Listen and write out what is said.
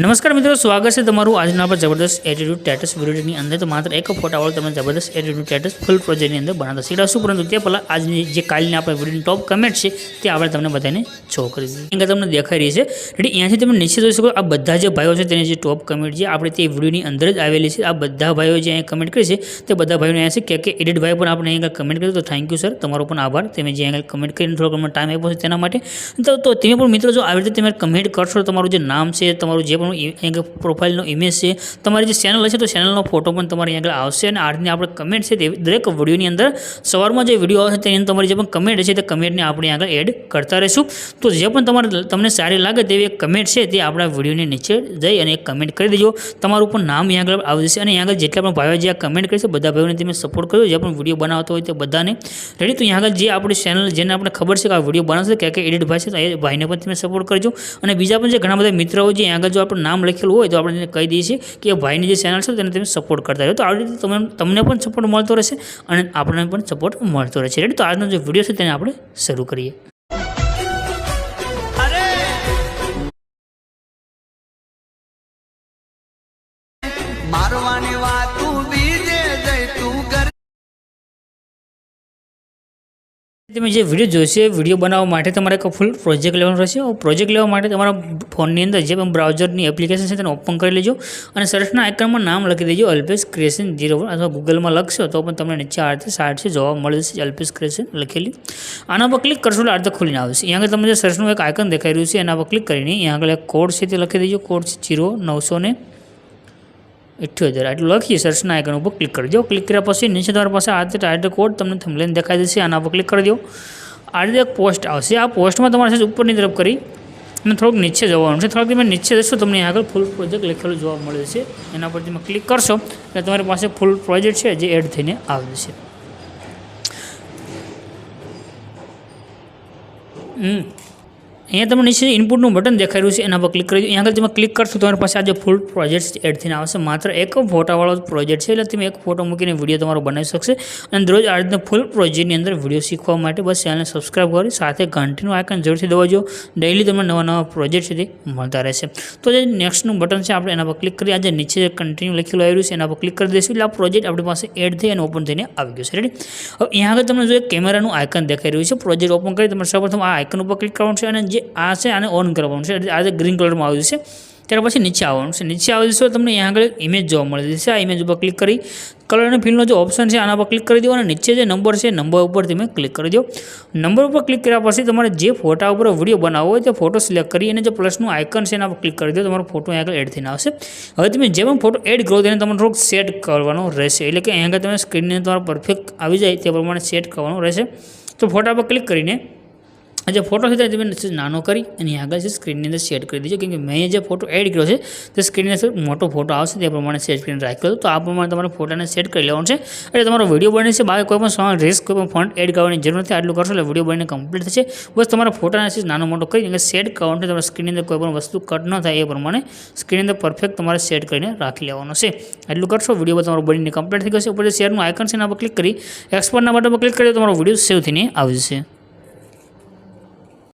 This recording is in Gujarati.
નમસ્કાર મિત્રો સ્વાગત છે તમારું આજના પર જબરદસ્ત એટીટ્યુડ ટેટસ વિડીયોની અંદર તો માત્ર એક ફોટાવાળો તમે જબરદસ્ત એટીટ્યુડ ટેટસ ફૂલ પ્રોજેક્ટની અંદર બનાવતા શીખડાશું પરંતુ તે પહેલાં આજની જે કાલની આપણે વિડીયોની ટોપ કમેન્ટ છે તે આપણે તમને બધાને શો કરી દીધી અહીંયા તમને દેખાઈ રહી છે એટલે અહીંયાથી તમે નિશ્ચિત જોઈ શકો આ બધા જે ભાઈઓ છે તેની જે ટોપ કમેન્ટ છે આપણે તે વિડીયોની અંદર જ આવેલી છે આ બધા ભાઈઓ જે અહીંયા કમેન્ટ કરી છે તે બધા ભાઈઓને અહીંયા છે કે કે એડિટ ભાઈ પણ આપણે અહીંયા કમેન્ટ કર્યું તો થેન્ક યુ સર તમારો પણ આભાર તમે જે અહીંયા કમેન્ટ કરીને થોડો ઘણો ટાઈમ આપ્યો છે તેના માટે તો તો તમે પણ મિત્રો જો આવી રીતે તમે કમેન્ટ કરશો તમારું જે નામ છે તમારું જે પણ ઈ- અહીંયા પ્રોફાઇલનો ઇમેજ છે. તમારી જે ચેનલ હશે તો ચેનલનો ફોટો પણ તમારી આગળ આવશે અને આજની આપણે કમેન્ટ છે તે દરેક વિડીયોની અંદર સવારમાં જે વીડિયો આવશે તેની તમારી જે પણ કમેન્ટ છે તે કમેન્ટને આપણે આગળ એડ કરતા રહીશું. તો જે પણ તમારે તમને સારી લાગે તેવી એક કમેન્ટ છે તે આપણા વિડીયોની નીચે જઈ અને એક કમેન્ટ કરી દેજો. તમારું પણ નામ અહીંયા આગળ આવી જશે અને અહીંયા આગળ જેટલા પણ ભાઈઓ જે આ કમેન્ટ કરશે બધા ભાઈઓને તમે સપોર્ટ કરજો. જે પણ વીડિયો બનાવતો હોય તે બધાને. રેડી તો અહીંયા આગળ જે આપણી ચેનલ જેને આપણે ખબર છે કે આ વીડિયો બનાવશે કે ક્યાં એડિટ ભાઈ છે એ ભાઈને પણ તમે સપોર્ટ કરજો. અને બીજા પણ જે ઘણા બધા મિત્રો અહીંયા આગળ જો આપણું નામ લખેલું હોય તો આપણે એને કહી દઈએ છીએ કે ભાઈની જે ચેનલ છે તેને તમે સપોર્ટ કરતા રહ્યો. તો આવી રીતે તમે તમને પણ સપોર્ટ મળતો રહેશે અને આપણને પણ સપોર્ટ મળતો રહેશે. રેડી તો આજનો જે વીડિયો છે તેને આપણે શરૂ કરીએ. મારવાની વાત તમે જે વીડિયો જોશે વીડિયો બનાવવા માટે તમારે એક ફૂલ પ્રોજેક્ટ લેવાનો રહેશે. પ્રોજેક્ટ લેવા માટે તમારા ફોનની અંદર જે પણ બ્રાઉઝરની એપ્લિકેશન છે, તેને ઓપન કરી લેજો અને સર્ચના આઇકનમાં નામ લખી દેજો અલ્પેશ ક્રિએશન જીરો અથવા ગૂગલમાં લખશો તો પણ તમને નીચે આ રીતે સાઠ છે જોવા મળશે અલ્પેશ ક્રિએશન લખેલી. આના પર ક્લિક કરશો એટલે આ રીતે ખુલીને આવશે. અહીંયા આગળ તમને જે સર્ચનું એક આઇકન દેખાઈ રહ્યું છે, એના પર ક્લિક કરીને અહીંયા આગળ એક કોડ છે તે લખી દેજો કોડ છે જીરો નવસો ને અઠ્યોતેર આટલું લખીએ સર્ચના આઇકન ઉપર ક્લિક કરજો. ક્લિક કર્યા પછી નીચે તમારી પાસે આ ટાઇટલ કોડ તમને થમલેન દેખાઈ જશે. આના પર ક્લિક કરી દો આ રીતે એક પોસ્ટ આવશે. આ પોસ્ટમાં તમારે છે ઉપરની તરફ કરી અને થોડુંક નીચે જવાનું છે. થોડાક તમે નીચે જશો તમને આગળ ફૂલ પ્રોજેક્ટ લખેલું જોવા મળે છે. એના પર તમે ક્લિક કરશો એટલે તમારી પાસે ફૂલ પ્રોજેક્ટ છે જે એડ થઈને આવી જશે હમ. અહીંયા તમને નીચે ઇનપુટનું બટન દેખાઈ રહ્યું છે, એના પર ક્લિક કરી અહીંયા આગળ તમે ક્લિક કરશો, તમારી પાસે આજે ફૂલ પ્રોજેક્ટ એડ થઈને આવશે. માત્ર એક ફોટાવાળો પ્રોજેક્ટ છે, એટલે તમે એક ફોટો મૂકીને વીડિયો તમારો બનાવી શકશે. અને દરરોજ આ રીતના ફૂલ પ્રોજેક્ટની અંદર વીડિયો શીખવા માટે બસ ચેનલને સબસ્ક્રાઈબ કરી, સાથે ઘંટીનું આઇકન જરૂરથી દબાવજો. ડેઈલી તમને નવા નવા પ્રોજેક્ટ તે મળતા રહેશે. તો જે નેક્સ્ટનું બટન છે, આપણે એના પર ક્લિક કરી, આજે નીચે કન્ટિન્યુ લખેલું આવ્યું છે, એના પર ક્લિક કરી દઈશું. એટલે આ પ્રોજેક્ટ આપણી પાસે એડ થઈ અને ઓપન થઈને આવી ગયો છે. રેડી હવે અહીંયા આગળ તમને જો કેમેરાનું આઇકન દેખાઈ રહ્યું છે પ્રોજેક્ટ ઓપન કરી, તમારે સૌપ્રથમ આ આઇકન ઉપર ક્લિક કરવાનું છે. અને જે આ છે, આને ઓન કરવાનું છે. આ જે ગ્રીન કલરમાં આવ્યું છે ત્યાર પછી નીચે આવવાનું છે. નીચે આવી જશો તમને અહીંયા આગળ ઇમેજ જોવા મળી જશે. આ ઇમેજ ઉપર ક્લિક કરી કલર અને ફિલનો જે ઓપ્શન છે, આના પર ક્લિક કરી દો અને નીચે જે નંબર છે નંબર ઉપર તમે ક્લિક કરી દો. નંબર ઉપર ક્લિક કર્યા પછી તમારે જે ફોટા ઉપર વીડિયો બનાવવો હોય તે ફોટો સિલેક્ટ કરી અને જે પ્લસનું આઇકન છે, એના પર ક્લિક કરી દો. તમારો ફોટો અહીંયા આગળ એડ થઈને આવશે. હવે તમે જે પણ ફોટો એડ કરો તેને તમારે થોડુંક સેટ કરવાનો રહેશે. એટલે કે અહીંયા આગળ તમે સ્ક્રીનને તમારો પરફેક્ટ આવી જાય તે પ્રમાણે સેટ કરવાનો રહેશે. તો ફોટા પર ક્લિક કરીને આ જે ફોટો છે તમે નીચે નાનો કરી અને આગળ છે સ્ક્રીનની અંદર સેટ કરી દેજો. કેમ કે મેં જે ફોટો એડ કર્યો છે, તે સ્ક્રીનની અંદર મોટો ફોટો આવશે, તે પ્રમાણે સેટ કરીને રાખ્યો તો આ પ્રમાણે તમારે ફોટાને સેટ કરી લેવાનો છે. એટલે તમારો વીડિયો બને છે, બાકી કોઈ પણ સોંગ રેસ કોઈ પણ ફોન્ટ એડ કરવાની જરૂર નથી. આટલું કરશો એટલે વીડિયો બનીને કમ્પ્લીટ થશે. બસ તમારા ફોટાને છે નાનો મોટો કરી એટલે સેટ કરવાનું છે તમારા સ્ક્રીનની અંદર કોઈ પણ વસ્તુ કટ ન થાય એ પ્રમાણે સ્ક્રીનની અંદર પરફેક્ટ તમારે સેટ કરીને રાખી લેવાનો છે. એટલું કરશો વીડિયો તમારો બનીને કમ્પ્લીટ થઈ છે. ઉપર શેરનું આઇકન છે એના પર ક્લિક કરી એક્સપોર્ટના બટન પર ક્લિક કરી, તમારો વીડિયો સેવ થઈને આવી જશે.